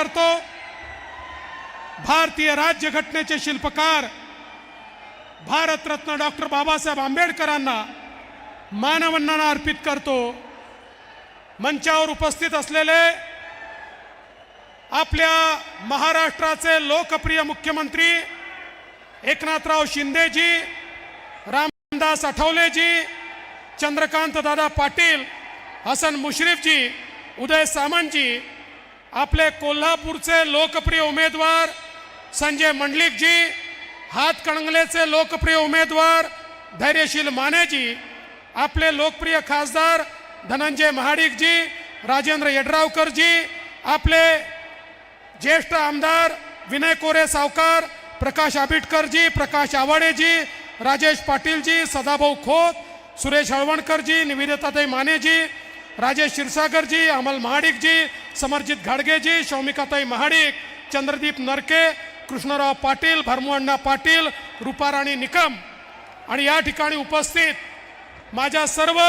करतो. भारतीय राज्यघटनेचे शिल्पकार भारतरत्न डॉक्टर बाबासाहेब आंबेडकरांना मानवंदना अर्पित करतो. मंचावर उपस्थित असलेले आपल्या महाराष्ट्राचे लोकप्रिय मुख्यमंत्री एकनाथराव शिंदेजी रामदास आठवलेजी चंद्रकांत दादा पाटील हसन मुश्रीफजी उदय सामंतजी आपले कोल्हापूरचे लोकप्रिय उमेदवार संजय मंडलिकजी हातकणंगलेचे लोकप्रिय उमेदवार धैर्यशील मानेजी आपले लोकप्रिय खासदार धनंजय महाडिकजी राजेंद्र यड्रावकरजी आपले ज्येष्ठ आमदार विनय कोरे सावकार प्रकाश आबिटकरजी प्रकाश आवाडेजी राजेश पाटीलजी सदाभाऊ खोत सुरेश हळवणकरजी निवेदिताताई मानेजी राजेश क्षीरसागरजी अमल महाडिकजी समरजित घाडगेजी शौमिकाताई महाडिक चंद्रदीप नरके कृष्णराव पाटील भरमुअण्णा पाटील रुपाराणी निकम. आणि या ठिकाणी उपस्थित माझ्या सर्व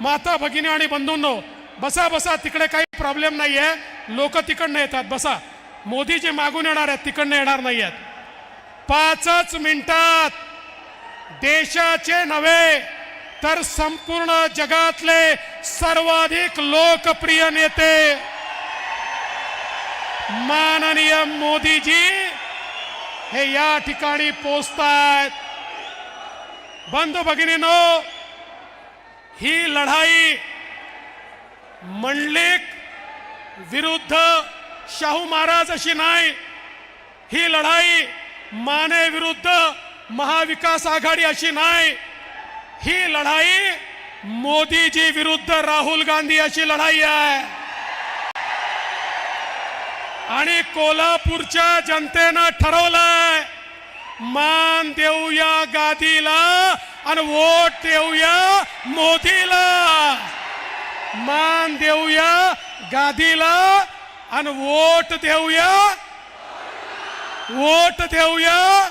माता भगिनी आणि बंधूंनो बसा बसा तिकडे काही प्रॉब्लेम नाही आहे लोक तिकडनं येतात बसा. मोदी जे मागून येणार आहेत तिकडनं येणार नाही आहेत पाचच मिनिटात देशाचे नव्हे तर संपूर्ण जगातले सर्वाधिक लोकप्रिय नेते माननीय मोदीजी हे या ठिकाणी पोचतायत. बंधू भगिनीनो ही लढाई मंडलिक विरुद्ध शाहू महाराज अशी नाही. ही लढाई माने विरुद्ध महाविकास आघाडी अशी नाही. ही लढाई मोदीजी विरुद्ध राहुल गांधी अशी लढाई आहे. आणि कोल्हापूरच्या जनतेनं ठरवलंय मान देऊया गादीला आणि वोट देऊया मोदीला. मान देऊया गादीला आणि वोट देऊया वोट देऊया.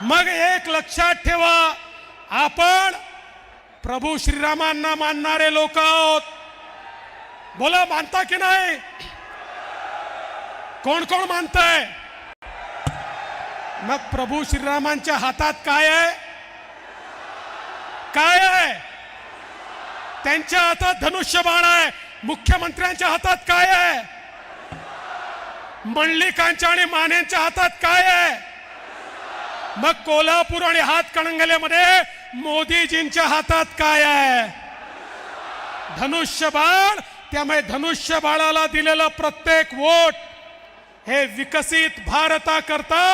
मग एक लक्षात ठेवा आपण प्रभू श्रीरामांना मानणारे लोक आहोत. बोला मानता की नाही? कोण कोण मानताय? मग प्रभू श्रीरामांच्या हातात काय आहे? काय आहे? त्यांच्या हातात धनुष्यबाण आहे. मुख्यमंत्र्यांच्या हातात काय आहे? मंडलिकांच्या आणि मानेंच्या हातात काय आहे? मग कोल्हापूर आणि हातकणंगलेमध्ये मोदीजींच्या हातात काय आहे? धनुष्यबाण. त्यामुळे धनुष्यबाळाला दिलेलं प्रत्येक वोट हे विकसित भारताकरता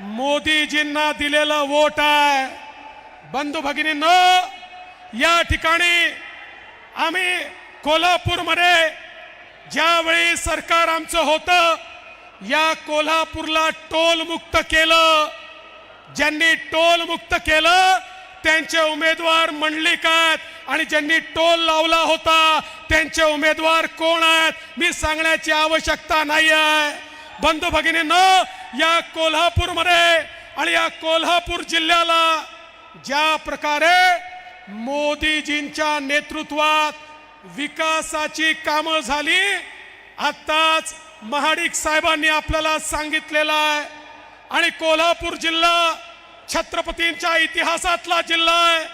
मोदीजींना दिलेलं वोट आहे. बंधू भगिनींनो या ठिकाणी आम्ही कोल्हापूरमध्ये ज्यावेळी सरकार आमचं होतं या कोल्हापूरला टोलमुक्त केलं. ज्यांनी टोलमुक्त केलं त्यांचे उमेदवार मंडलिक आहेत आणि ज्यांनी टोल लावला होता त्यांचे उमेदवार कोण आहेत मी सांगण्याची आवश्यकता नाही आहे बंधू भगिनींना या कोल्हापूरमध्ये आणि या कोल्हापूर जिल्ह्याला ज्या प्रकारे मोदीजींच्या नेतृत्वात विकासाची कामं झाली आत्ताच महाडिक साहेबांनी आपल्याला सांगितलेलं आहे. आणि कोल्हापूर जिल्हा छत्रपतींच्या इतिहासातला जिल्हा आहे.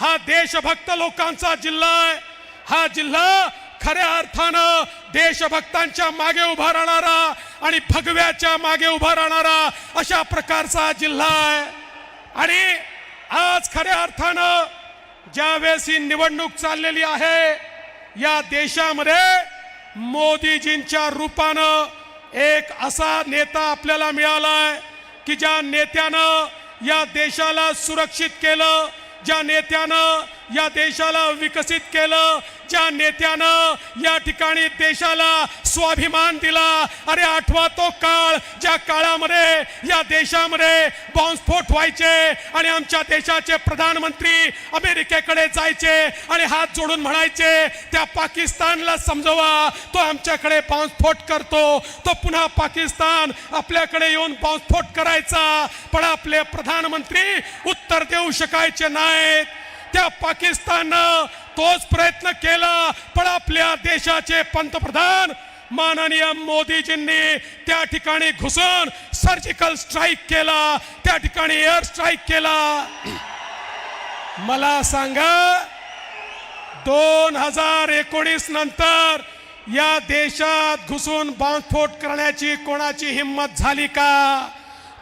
हा देशभक्त लोकांचा जिल्हा आहे. हा जिल्हा खऱ्या अर्थानं देशभक्तांच्या मागे उभा राहणारा आणि भगव्याच्या मागे उभा राहणारा अशा प्रकारचा जिल्हा आहे. आणि आज खऱ्या अर्थानं ज्यावेळेस ही निवडणूक चाललेली आहे या देशामध्ये मोदीजींच्या रूपानं एक असा नेता आपल्याला मिळालाय की ज्या नेत्यानं या देशाला सुरक्षित केलं ज्या नेत्यानं या देशाला विकसित केलं ज्या नेत्यानं या ठिकाणी देशाला स्वाभिमान दिला. अरे आठवा तो काळ ज्या काळामध्ये या देशामध्ये बॉम्बस्फोट व्हायचे आणि आमच्या देशाचे प्रधानमंत्री अमेरिकेकडे जायचे आणि हात जोडून म्हणायचे त्या पाकिस्तानला समजवा. तो आमच्याकडे बॉम्बस्फोट करतो. तो पुन्हा पाकिस्तान आपल्याकडे येऊन बॉम्बस्फोट करायचा. पण आपले प्रधानमंत्री उत्तर देऊ शकायचे नाहीत. त्या पाकिस्ताननं तोच प्रयत्न केला पण आपल्या देशाचे पंतप्रधान माननीय मोदीजींनी त्या ठिकाणी घुसून सर्जिकल स्ट्राईक केला त्या ठिकाणी एअर स्ट्राईक केला. मला सांगा दोन हजार एकोणीस नंतर या देशात घुसून बॉम्बस्फोट करण्याची कोणाची हिंमत झाली का?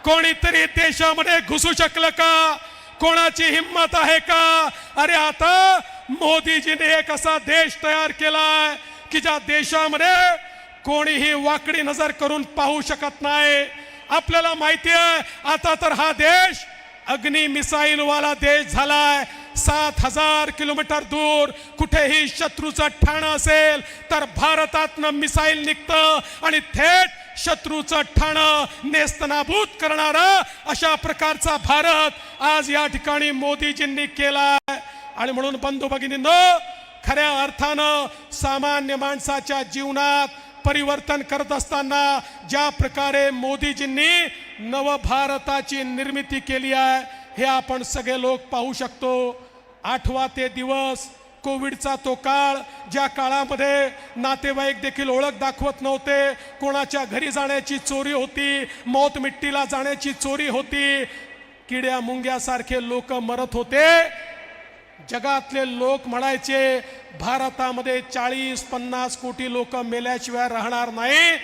कोणीतरी देशामध्ये घुसू शकलं का? कोणाची हिंमत आहे का? अरे आता मोदीजीने एक असा देश तयार केला की ज्या देशामध्ये कोणीही वाकडी नजर करून पाहू शकत नाही. आपल्याला माहिती आहे आता तर हा देश अग्नि मिसाईल वाला देश झालाय. सात हजार किलोमीटर दूर कुठेही शत्रूचं ठाणं असेल तर भारतातनं मिसाईल निघतं आणि थेट शत्रूचं ठाणं नेस्तनाभूत करणारा अशा प्रकारचा भारत आज या ठिकाणी मोदीजींनी केलाय. आणि म्हणून बंधू भगिनींनो खऱ्या अर्थानं सामान्य माणसाच्या जीवनात परिवर्तन करत असताना ज्या प्रकारे मोदीजींनी नवभारताची निर्मिती केली आहे हे आपण सगळे लोक पाहू शकतो. आठवा ते दिवस कोविडचा तो काळ ज्या काळामध्ये नातेवाईक देखील ओळख दाखवत नव्हते. कोणाच्या घरी जाण्याची चोरी होती मौत मिट्टीला जाण्याची चोरी होती. किड्या मुंग्यासारखे लोक मरत होते. जगातले लोक म्हणायचे भारतामध्ये चाळीस पन्नास कोटी लोक मेल्याशिवाय राहणार नाही.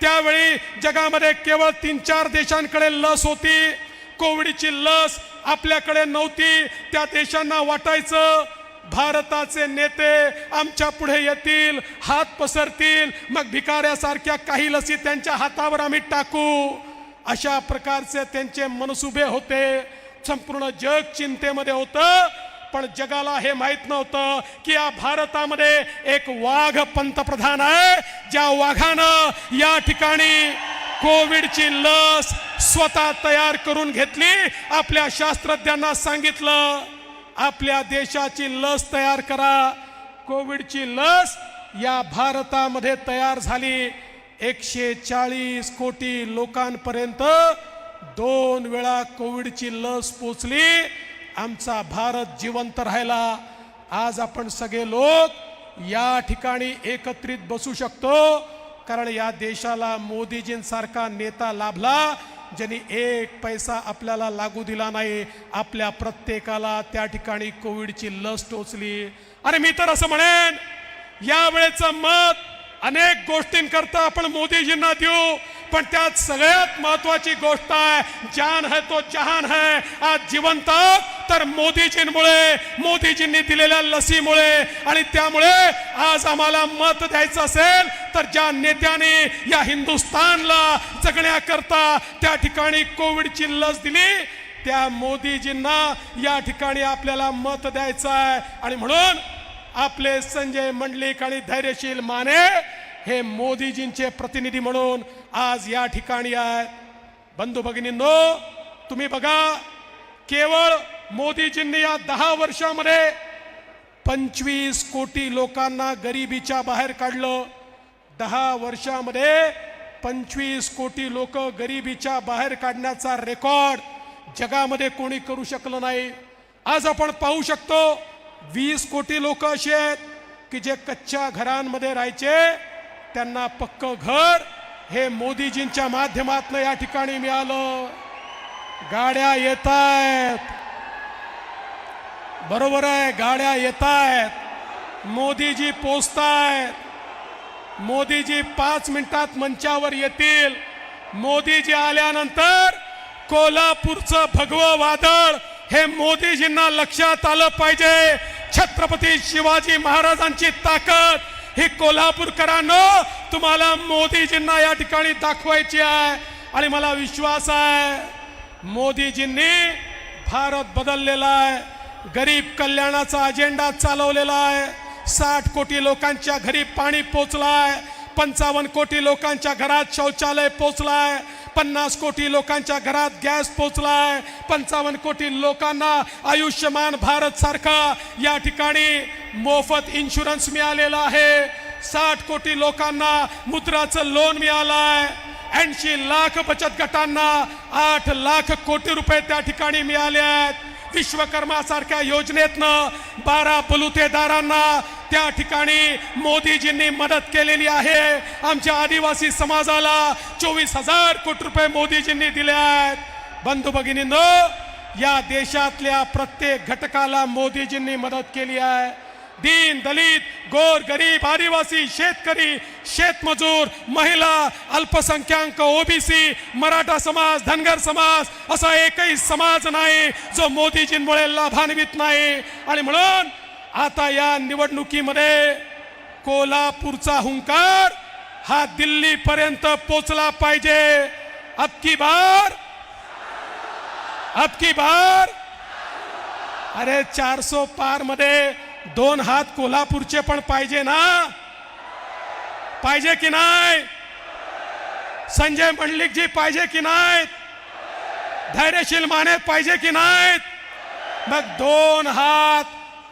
त्यावेळी जगामध्ये केवळ तीन चार देशांकडे लस होती. कोविडची लस आपल्याकडे नव्हती. त्या देशांना वाटायचं भारताचे नेते आमच्या पुढे येतील हात पसरतील मग भिकाऱ्यासारख्या काही लसी त्यांच्या हातावर आम्ही टाकू. अशा प्रकारचे त्यांचे मनसुबे होते. संपूर्ण जग चिंतेमध्ये होतं. पण जगाला हे माहीत नव्हतं की या भारतामध्ये एक वाघ पंतप्रधान आहे. ज्या वाघानं या ठिकाणी कोविडची लस स्वतः तयार करून घेतली. आपल्या शास्त्रज्ञांना सांगितलं आपल्या देशाची लस तयार करा. कोविडची लस या भारतामध्ये तयार झाली. एकशे चाळीस कोटी लोकांपर्यंत दोन वेळा कोविडची लस पोचली. आमचा भारत जिवंत राहिला. आज आपण सगळे लोक या ठिकाणी एकत्रित बसू शकतो. कारण या देशाला मोदीजींसारखा नेता लाभला ज्यांनी एक पैसा आपल्याला लागू दिला नाही. आपल्या प्रत्येकाला त्या ठिकाणी कोविडची लस टोचली. अरे मी तर असं म्हणेन यावेळेचं मत अनेक गोष्टींकरता आपण मोदीजींना देऊ. पण त्यात सगळ्यात महत्वाची गोष्ट आहे जान है तो जहान है. आज जिवंत तर मोदीजींमुळे मोदीजींनी दिलेल्या लसीमुळे आणि त्यामुळे आज आम्हाला मत द्यायचं असेल तर ज्या नेत्याने या हिंदुस्थानला जगण्याकरता त्या ठिकाणी कोविडची लस दिली त्या मोदीजींना या ठिकाणी आपल्याला मत द्यायचं आहे. आणि म्हणून आपले संजय मंडलिक आणि धैर्यशील माने हे मोदीजींचे प्रतिनिधी म्हणून आज या ठिकाणी आहे बंधू भगिनींनो तुम्ही बघा केवळ मोदीजींनी या दहा वर्षामध्ये पंचवीस कोटी लोकांना गरिबीच्या बाहेर काढलं. दहा वर्षामध्ये पंचवीस कोटी लोक गरिबीच्या बाहेर काढण्याचा रेकॉर्ड जगामध्ये कोणी करू शकलं नाही. आज आपण पाहू शकतो वीस कोटी लोक असे आहेत की जे कच्च्या घरांमध्ये राहायचे त्यांना पक्क घर हे मोदीजींच्या माध्यमातलं या ठिकाणी मिळालं. गाड्या येत आहेत बरोबर आहे गाड्या येत आहेत मोदीजी पोचत आहेत मोदीजी पाच मिनिटात मंचावर येतील. मोदीजी आल्यानंतर कोल्हापूरचं भगवं वादळ हे मोदीजींना लक्षात आलं पाहिजे. छत्रपती शिवाजी महाराजांची ताकद ही कोल्हापूरकरांनो तुम्हाला मोदीजींना या ठिकाणी दाखवायची आहे. आणि मला विश्वास आहे मोदीजींनी भारत बदललेला आहे. गरीब कल्याणाचा अजेंडा चालवलेला आहे. साठ कोटी लोकांच्या घरी पाणी पोचलाय पंचावन्न कोटी लोकांच्या घरात शौचालय पोचलाय पन्नास कोटी लोकांच्या घरात गॅस पोचला आहे पंचावन्न कोटी लोकांना आयुष्यमान भारत सारखा या ठिकाणी मोफत इन्शुरन्स मिळालेला आहे. साठ कोटी लोकांना मुद्राचं लोन मिळालं आहे ऐंशी लाख बचत गटांना आठ लाख कोटी रुपये त्या ठिकाणी मिळाले आहेत. विश्वकर्मासारख्या योजनेतनं बारा बलुतेदारांना त्या ठिकाणी मोदीजींनी मदत केलेली आहे. आमच्या आदिवासी समाजाला चोवीस हजार कोटी रुपये मोदीजींनी दिले आहेत. बंधू भगिनींनो या देशातल्या प्रत्येक घटकाला मोदीजींनी मदत केली आहे. दीन दलित गोर गरीब आदिवासी शेतकरी शेतमजूर महिला अल्पसंख्याक ओबीसी मराठा समाज धनगर समाज असा एकही समाज नाही जो मोदीजींमुळे लाभान्वित नाही. आणि म्हणून आता या निवडणुकीमध्ये कोल्हापूरचा हुंकार हा दिल्लीपर्यंत पोचला पाहिजे. अबकी बार? अबकी बार? अरे चारसो पारमध्ये दोन हात कोल्हापूरचे पण पाहिजे ना? पाहिजे की नाही? संजय मंडलिकजी पाहिजे की नाहीत? धैर्यशील माने पाहिजे की नाहीत? मग दोन हात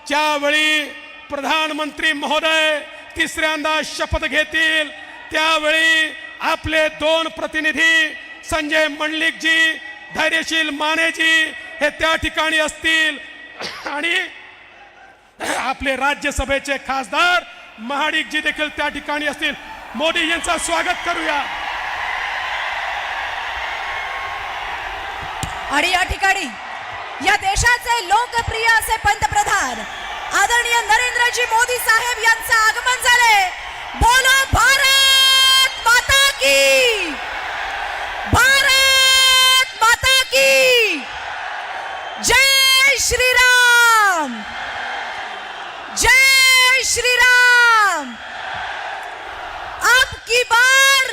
ज्यावेळी प्रधानमंत्री महोदय तिसऱ्यांदा शपथ घेतील त्यावेळी आपले दोन प्रतिनिधी संजय मंडलिकजी धैर्यशील मानेजी हे त्या ठिकाणी असतील. आणि आपले राज्यसभेचे खासदार महाडिकजी देखील त्या ठिकाणी असतील. मोदी यांचं स्वागत करूया. आणि या ठिकाणी या देशाचे लोकप्रिय असे पंतप्रधान आदरणीय नरेंद्रजी मोदी साहेब यांचं आगमन झाले. बोलो भारत माता की. भारत माता की. जय श्रीराम जय श्रीराम। अब की बार।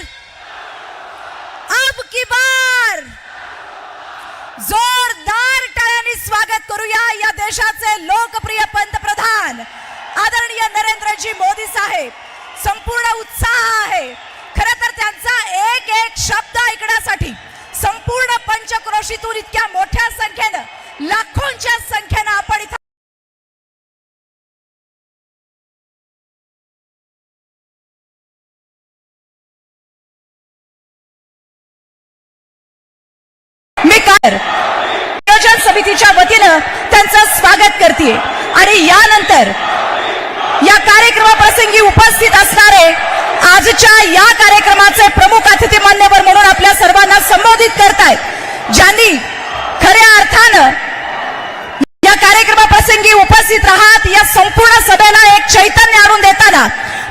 अब की बार। जोरदार टाळ्यांनी स्वागत करूया या देशाचे लोकप्रिय पंतप्रधान आदरणीय नरेंद्रजी मोदी साहेब. संपूर्ण उत्साह आहे. खर तर त्यांचा एक एक शब्द ऐकण्यासाठी संपूर्ण पंचक्रोशीतून इतक्या मोठ्या संख्येनं लाखोंच्या संख्येनं आपण इथं नियोजन समितीच्या वतीनं त्यांचं स्वागत करते आणि यानंतर या कार्यक्रमाप्रसंगी उपस्थित असणारे आजच्या या कार्यक्रमाचे प्रमुख अतिथी मान्यवर म्हणून आपल्या सर्वांना संबोधित करतायत ज्यांनी खऱ्या अर्थानं या कार्यक्रमाप्रसंगी उपस्थित राहत या संपूर्ण सभेला एक चैतन्य आणून देताना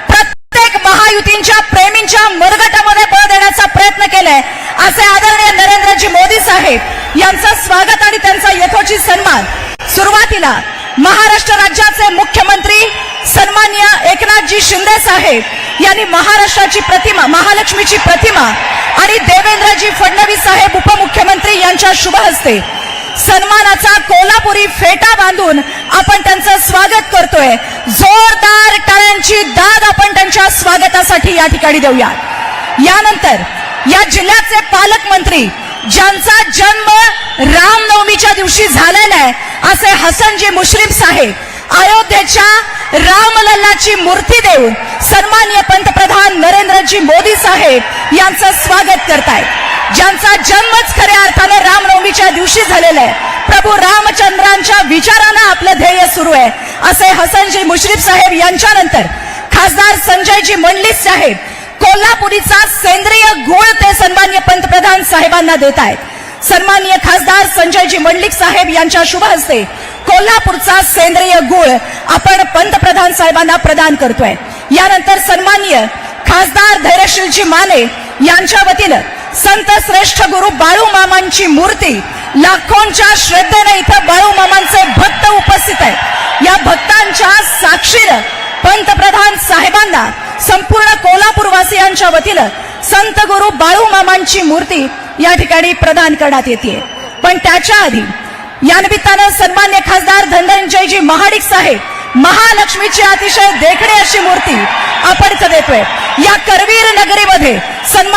प्रत्येक महायुतींच्या प्रेमींच्या मरगटामध्ये बळ देण्याचा प्रयत्न केलाय असे आदर आहेत. मोदी यांचं स्वागत आणि त्यांचा यथोचित सन्मान. सुरुवातीला महाराष्ट्र राज्याचे मुख्यमंत्री सन्मान्य एकनाथजी शिंदे साहेब यांनी महाराष्ट्राची प्रतिमा महालक्ष्मीची प्रतिमा आणि देवेंद्रजी फडणवीस साहेब उपमुख्यमंत्री यांच्या शुभ हस्ते सन्मानाचा कोल्हापुरी फेटा बांधून आपण त्यांचं स्वागत करतोय. जोरदार टाळ्यांची दाद आपण त्यांच्या स्वागतासाठी या ठिकाणी देऊया यानंतर या जिल्ह्याचे पालकमंत्री ज्यांचा जन्म रामनवमीच्या दिवशी झालेला आहे असे हसनजी मुश्रीफ साहेब अयोध्येच्या रामलल्लाची मूर्ती देऊन सन्मान्य पंतप्रधान नरेंद्रजी मोदी साहेब यांचं स्वागत करतायत. ज्यांचा जन्मच खऱ्या अर्थानं रामनवमीच्या दिवशी झालेला आहे प्रभू रामचंद्रांच्या विचारानं आपलं ध्येय सुरू आहे असे हसनजी मुश्रीफ साहेब यांच्यानंतर खासदार संजयजी मंडलिक साहेब कोल्हापुरीचा सेंद्रिय गुळ ते सन्मान्य पंतप्रधान साहेबांना देत आहेत सन्मान्य खासदार संजयजी मंडलिक साहेब यांच्या शुभ हस्ते कोल्हापूरचा सेंद्रिय गुळ आपण पंतप्रधान साहेबांना प्रदान करतोय. यानंतर सन्मान्य खासदार धैर्यशीलजी माने यांच्या वतीनं संत श्रेष्ठ गुरु बाळू मामांची मूर्ती लाखोंच्या श्रद्धेने इथं बाळू मामांचे भक्त उपस्थित आहेत. या भक्तांच्या साक्षीनं पंतप्रधान साहेबांना संपूर्ण कोल्हापूरवासियांच्या वतीनं संत गुरु बाळू मामांची मूर्ती या ठिकाणी प्रदान करण्यात येते. पण त्याच्या आधी या निमित्तानं सन्मान्य खासदार धनंजयजी महाडिक साहेब महालक्ष्मीची अतिशय देखणे अशी मूर्ती आपण देतोय. या करवीर नगरीमध्ये सन्मान